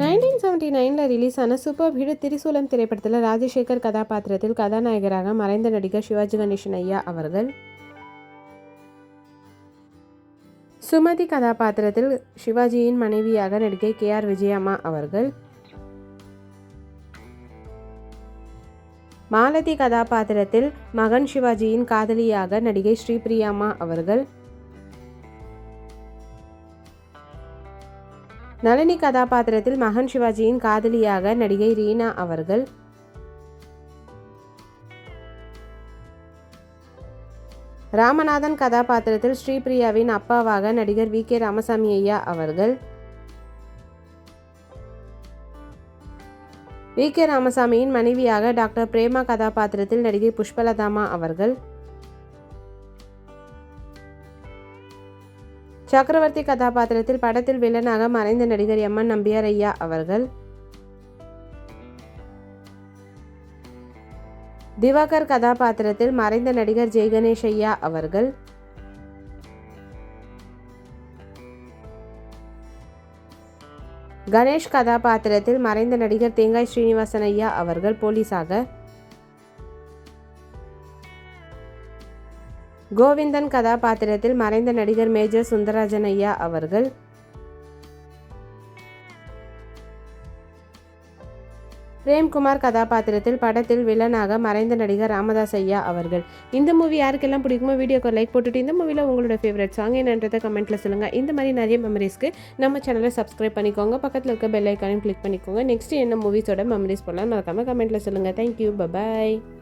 Nineteen seventy நைனில் release ஆன super hit Trishoolam திரைப்படத்தில் ராஜசேகர் கதாபாத்திரத்தில் கதாநாயகராக மறைந்த நடிகர் சிவாஜி கணேசன் ஐயா அவர்கள். சுமதி கதாபாத்திரத்தில் சிவாஜியின் மனைவியாக நடிகை கே ஆர் விஜயம்மா அவர்கள். மாலதி கதாபாத்திரத்தில் மகன் சிவாஜியின் காதலியாக நடிகை ஸ்ரீபிரியாமா அவர்கள். நளினி கதாபாத்திரத்தில் மகன் சிவாஜியின் காதலியாக நடிகை ரீனா அவர்கள். ராமநாதன் கதாபாத்திரத்தில் ஸ்ரீபிரியாவின் அப்பாவாக நடிகர் வி. கே. ராமசாமி ஐயா அவர்கள். வி. கே. ராமசாமியின் மனைவியாக டாக்டர் பிரேமா கதாபாத்திரத்தில் நடிகை புஷ்பலதாமா அவர்கள். சக்கரவர்த்தி கதாபாத்திரத்தில் படத்தில் வில்லனாக மறைந்த நடிகர் எம். என். நம்பியார் ஐயா அவர்கள். திவாகர் கதாபாத்திரத்தில் மறைந்த நடிகர் ஜெய்கணேஷ் ஐயா அவர்கள். கணேஷ் கதாபாத்திரத்தில் மறைந்த நடிகர் தேங்காய் ஸ்ரீனிவாசன் ஐயா அவர்கள் போலீஸாக. கோவிந்தன் கதாபாத்திரத்தில் மறைந்த நடிகர் மேஜர் சுந்தரராஜன் ஐயா அவர்கள். பிரேம்குமார் கதாபாத்திரத்தில் படத்தில் வில்லனாக மறைந்த நடிகர் ராமதாஸ் ஐயா அவர்கள். இந்த மூவி யாருக்கெல்லாம் பிடிக்குமோ வீடியோக்கு லைக் போட்டுட்டு இந்த மூவியில் உங்களோட ஃபேவரட் சாங் என்னன்றதை கமெண்ட்டில் சொல்லுங்கள் இந்த மாதிரி நிறைய மெமரிஸ்க்கு நம்ம சேனலை சப்ஸ்கிரைப் பண்ணிக்கோங்க. பக்கத்தில் இருக்க பெல் ஐக்கானையும் கிளிக் பண்ணிக்கோங்க. நெக்ஸ்ட் என்ன மூவிஸோட மெமரிஸ் போடலாம் மறக்காமல் கமெண்ட்டில் சொல்லுங்கள் தேங்க்யூ பபாய்